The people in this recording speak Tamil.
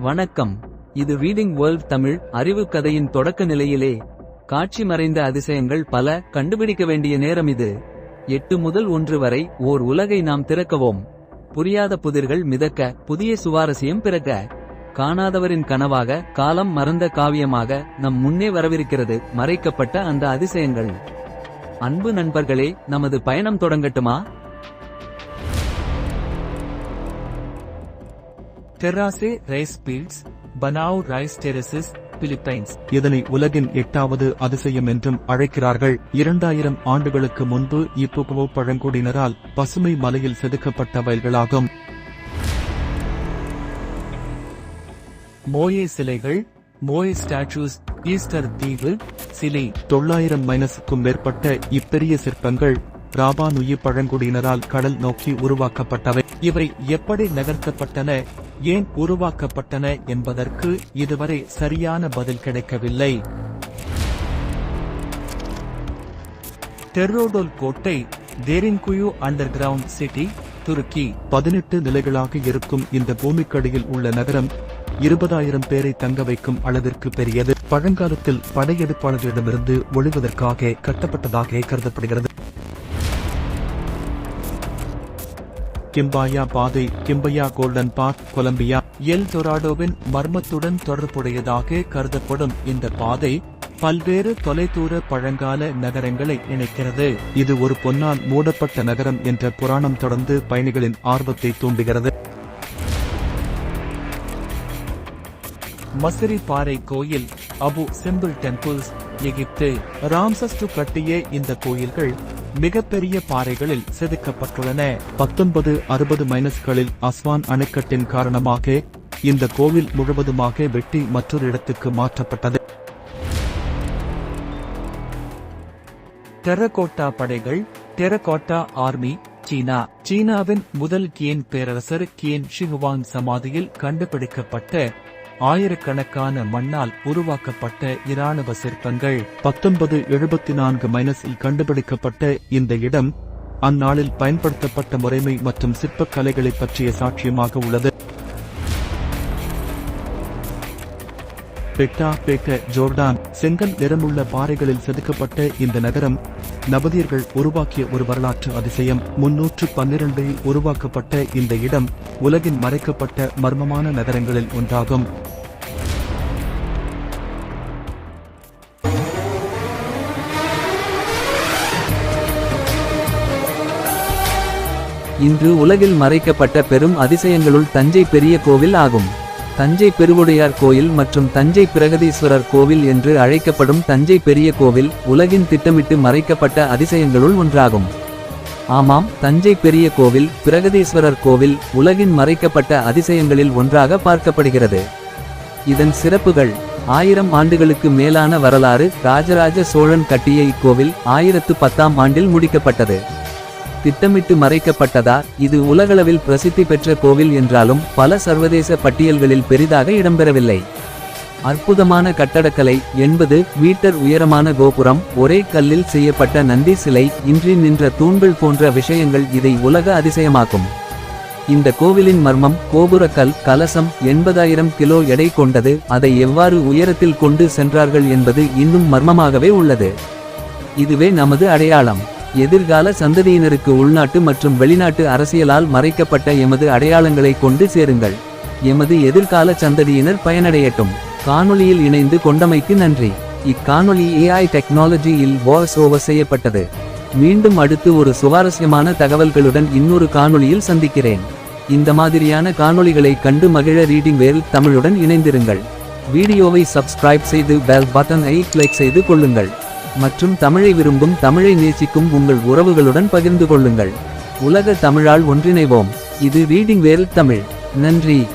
வணக்கம். இது ரீடிங் வேர்ல்ட் தமிழ் அறிவு கதையின் தொடக்க நிலையிலே காட்சி மறைந்த அதிசயங்கள் பல கண்டுபிடிக்க வேண்டிய நேரம் இது. எட்டு முதல் ஒன்று வரை ஓர் உலகை நாம் திறக்கவும். புரியாத புதிர்கள் மிதக்க புதிய சுவாரஸ்யம் பிறக்க. காணாதவரின் கனவாக காலம் மறந்த காவியமாக நம் முன்னே வரவிருக்கிறது மறைக்கப்பட்ட அந்த அதிசயங்கள். அன்பு நண்பர்களே நமது பயணம் தொடங்கட்டுமா? Terrace rice fields Banaue rice terraces Philippines இதனை உலகின் எட்டாவது அதிசயம் என்றும் அழைக்கிறார்கள். இரண்டாயிரம் ஆண்டுகளுக்கு முன்பு இப்புகுவோ பழங்குடியினரால் பசுமை மலையில் செதுக்கப்பட்ட வயல்களாகும் மோயே சிலைகள் மோயே ஸ்டாச்சூஸ் ஈஸ்டர் தீவு சிலை. தொள்ளாயிரம் மைனஸுக்கும் மேற்பட்ட இப்பெரிய சிற்பங்கள் ராபானுயி பழங்குடியினரால் கடல் நோக்கி உருவாக்கப்பட்டவை. இவை எப்படி நகர்த்தப்பட்டன? ஏன் உருவாக்கப்பட்டன என்பதற்கு இதுவரை சரியான பதில் கிடைக்கவில்லை. டெர்ரோடோல் கோட்டை தேரின்குயு அண்டர் கிரவுண்ட் சிட்டி துருக்கி பதினெட்டு நிலைகளாக இருக்கும் இந்த பூமிக்கடியில் உள்ள நகரம் இருபதாயிரம் பேரை தங்க வைக்கும் அளவிற்கு பெரியது. பழங்காலத்தில் படையெடுப்பாளர்களிடமிருந்து ஒழிவதற்காக கட்டப்பட்டதாக கருதப்படுகிறது. கிம்பாயா பாதை Quimbaya golden park Colombia El டொராடோவின் மர்மத்துடன் தொடர்புடையதாக கருதப்படும் இந்த பாதை பல்வேறு தொலைதூர பழங்கால நகரங்களை இணைக்கிறது. இது ஒரு பொன்னால் மூடப்பட்ட நகரம் என்ற புராணம் தொடர்ந்து பயணிகளின் ஆர்வத்தை தூண்டுகிறது. மசரி பாறை கோயில் அபு சிம்பிள் டெம்பிள்ஸ் எகிப்து. ராம்சஸ்டு கட்டிய இந்த கோயில்கள் மிகப்பெரிய பாறைகளில் செதுக்கப்பட்டுள்ளன. பத்தொன்பது அறுபது மைனஸ்களில் அஸ்வான் அணைக்கட்டின் காரணமாக இந்த கோவில் முழுவதுமாக வெட்டி மற்றொரு இடத்துக்கு மாற்றப்பட்டது. டெரகோட்டா படைகள் டெரகோட்டா ஆர்மி சீனா. சீனாவின் முதல் கியன் பேரரசர் கியன் ஷிஹுவாங் சமாதியில் கண்டுபிடிக்கப்பட்ட ஆயிரக்கணக்கான மண்ணால் உருவாக்கப்பட்ட இராணுவ சிற்பங்கள். பத்தொன்பது எழுபத்தி நான்கு மைனஸில் கண்டுபிடிக்கப்பட்ட இந்த இடம் அந்நாளில் பயன்படுத்தப்பட்ட முறைமை மற்றும் சிற்பக்கலைகளை பற்றிய சாட்சியமாக உள்ளது. பெட்டா பேக்க ஜோர்டான் செங்கல் நிறமுள்ள பாறைகளில் செதுக்கப்பட்ட இந்த நகரம் நபதியர்கள் உருவாக்கிய ஒரு வரலாற்று அதிசயம். முன்னூற்று பன்னிரண்டில் உருவாக்கப்பட்ட இந்த இடம் உலகின் மறைக்கப்பட்ட மர்மமான நகரங்களில் ஒன்றாகும். இன்று உலகில் மறைக்கப்பட்ட பெரும் அதிசயங்களுள் தஞ்சை பெரிய கோவில் ஆகும். தஞ்சை பெருவுடையார் கோயில் மற்றும் தஞ்சை பிரகதீஸ்வரர் கோவில் என்று அழைக்கப்படும் தஞ்சை பெரிய கோவில் உலகின் திட்டமிட்டு மறைக்கப்பட்ட அதிசயங்களுள் ஒன்றாகும். ஆமாம் தஞ்சை பெரிய கோவில் பிரகதீஸ்வரர் கோவில் உலகின் மறைக்கப்பட்ட அதிசயங்களில் ஒன்றாக பார்க்கப்படுகிறது. இதன் சிறப்புகள் ஆயிரம் ஆண்டுகளுக்கு மேலான வரலாறு ராஜராஜ சோழன் கட்டிய இக்கோவில் ஆயிரத்து பத்தாம் ஆண்டில் முடிக்கப்பட்டது. திட்டமிட்டு மறைக்கப்பட்டதா? இது உலகளவில் பிரசித்தி பெற்ற கோவில் என்றாலும் பல சர்வதேச பட்டியல்களில் பெரிதாக இடம்பெறவில்லை. அற்புதமான கட்டடக்கலை எண்பது மீட்டர் உயரமான கோபுரம் ஒரே கல்லில் செய்யப்பட்ட நந்தி சிலை இன்றி நின்ற தூண்கள் போன்ற விஷயங்கள் இதை உலக அதிசயமாக்கும். இந்த கோவிலின் மர்மம் கோபுரக்கல் கலசம் எண்பதாயிரம் கிலோ எடை கொண்டது அதை எவ்வாறு உயரத்தில் கொண்டு சென்றார்கள் என்பது இன்னும் மர்மமாகவே உள்ளது. இதுவே நமது அடையாளம். எதிர்கால சந்ததியினருக்கு உள்நாட்டு மற்றும் வெளிநாட்டு அரசியலால் மறைக்கப்பட்ட எமது அடையாளங்களை கொண்டு சேருங்கள். எமது எதிர்கால சந்ததியினர் பயனடையட்டும். காணொளியில் இணைந்து கொண்டமைக்கு நன்றி. இக்காணொலி ஏஐ டெக்னாலஜியில் வாய்ஸ் ஓவர் செய்யப்பட்டது. மீண்டும் அடுத்து ஒரு சுவாரஸ்யமான தகவல்களுடன் இன்னொரு காணொளியில் சந்திக்கிறேன். இந்த மாதிரியான காணொளிகளை கண்டு மகிழ ரீடிங் வேல் தமிழுடன் இணைந்திருங்கள். வீடியோவை சப்ஸ்கிரைப் செய்து பெல் பட்டனை கிளிக் செய்து கொள்ளுங்கள். மற்றும் தமிழை விரும்பும் தமிழை நேசிக்கும் உங்கள் உறவுகளுடன் பகிர்ந்து கொள்ளுங்கள். உலக தமிழால் ஒன்றிணைவோம். இது ரீடிங் வேல் தமிழ். நன்றி.